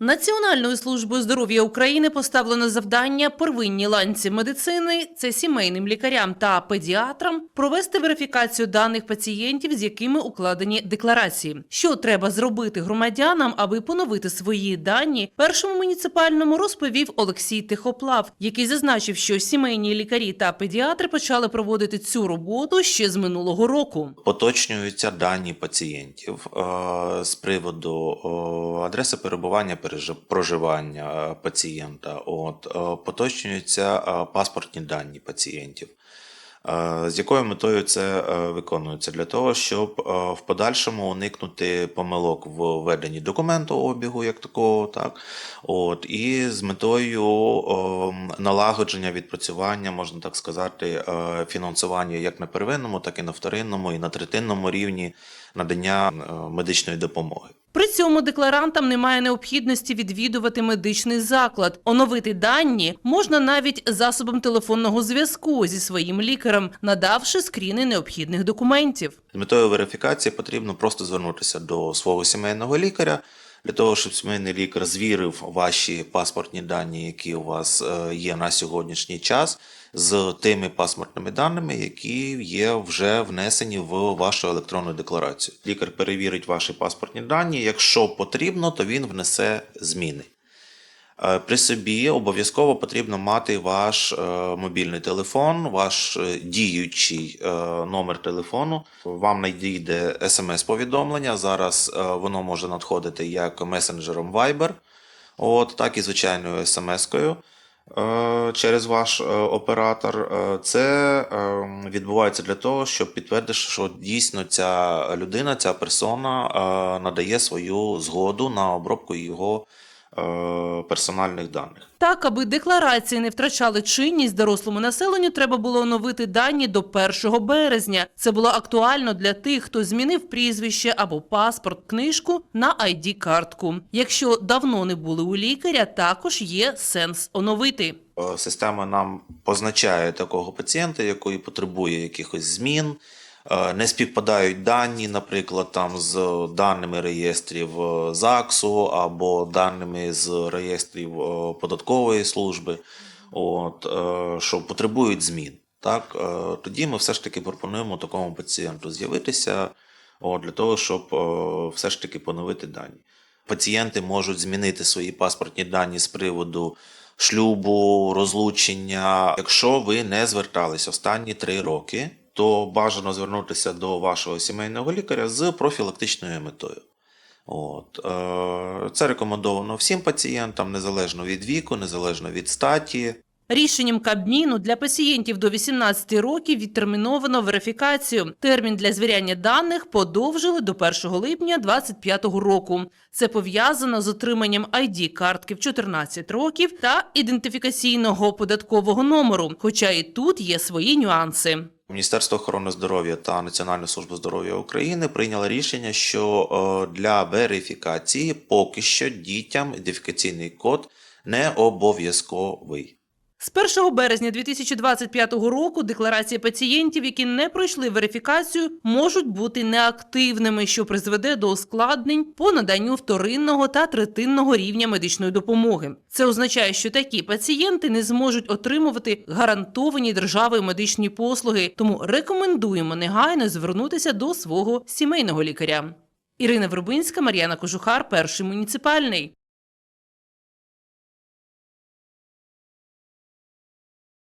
Національною службою здоров'я України поставлено завдання первинній ланці медицини це сімейним лікарям та педіатрам провести верифікацію даних пацієнтів, з якими укладені декларації. Що треба зробити громадянам, аби поновити свої дані, першому муніципальному розповів Олексій Тихоплав, який зазначив, що сімейні лікарі та педіатри почали проводити цю роботу ще з минулого року. Поточнюються дані пацієнтів е, з приводу адреси перебування проживання е, пацієнта. От е, поточнюються е, паспортні дані пацієнтів. З якою метою це виконується? Для того, щоб в подальшому уникнути помилок в веденні документообігу, як такого, так от і з метою налагодження відпрацювання, можна так сказати, фінансування як на первинному, так і на вторинному, і на третинному рівні надання медичної допомоги. При цьому декларантам немає необхідності відвідувати медичний заклад. Оновити дані можна навіть засобом телефонного зв'язку зі своїм лікарем, надавши скріни необхідних документів. З метою верифікації потрібно просто звернутися до свого сімейного лікаря для того, щоб сімейний лікар звірив ваші паспортні дані, які у вас е, є на сьогоднішній час, з тими паспортними даними, які є вже внесені в вашу електронну декларацію. Лікар перевірить ваші паспортні дані. Якщо потрібно, то він внесе зміни. Е, При собі обов'язково потрібно мати ваш е, мобільний телефон, ваш е, діючий номер телефону. Вам надійде смс-повідомлення. Зараз воно може надходити як месенджером Viber, от, так і звичайною смс-кою через ваш оператор. Це відбувається для того, щоб підтвердити, що дійсно ця людина, ця персона надає свою згоду на обробку його персональних даних. Так, аби декларації не втрачали чинність дорослому населенню, треба було оновити дані до 1 березня. Це було актуально для тих, хто змінив прізвище або паспорт, книжку на id картку Якщо давно не були у лікаря, також є сенс оновити. Е, Система нам позначає такого пацієнта, який потребує якихось змін. Е, Не співпадають дані, наприклад, там з даними реєстрів е, ЗАГСу або даними з реєстрів е, податкової служби, от, що потребують змін. Так? Тоді ми все ж таки пропонуємо такому пацієнту з'явитися от, для того, щоб все ж таки поновити дані. Пацієнти можуть змінити свої паспортні дані з приводу шлюбу, розлучення. Якщо ви не звертались останні три роки, то бажано звернутися до вашого сімейного лікаря з профілактичною метою. От. Е, Це рекомендовано всім пацієнтам, незалежно від віку, незалежно від статі. Рішенням Кабміну для пацієнтів до 18 років відтерміновано верифікацію. Термін для звіряння даних подовжили до 1 липня 2025 року. Це пов'язано з отриманням id картки в 14 років та ідентифікаційного податкового номеру. Хоча і тут є свої нюанси. Міністерство охорони здоров'я та Національна служба здоров'я України прийняли рішення, що е, для верифікації поки що дітям ідентифікаційний код не обов'язковий. З 1 березня 2025 року декларації пацієнтів, які не пройшли верифікацію, можуть бути неактивними, що призведе до ускладнень по наданню вторинного та третинного рівня медичної допомоги. Це означає, що такі пацієнти не зможуть отримувати гарантовані державою медичні послуги, тому рекомендуємо негайно звернутися до свого сімейного лікаря. Ірина Вербинська, Мар'яна Кожухар, перший муніципальний.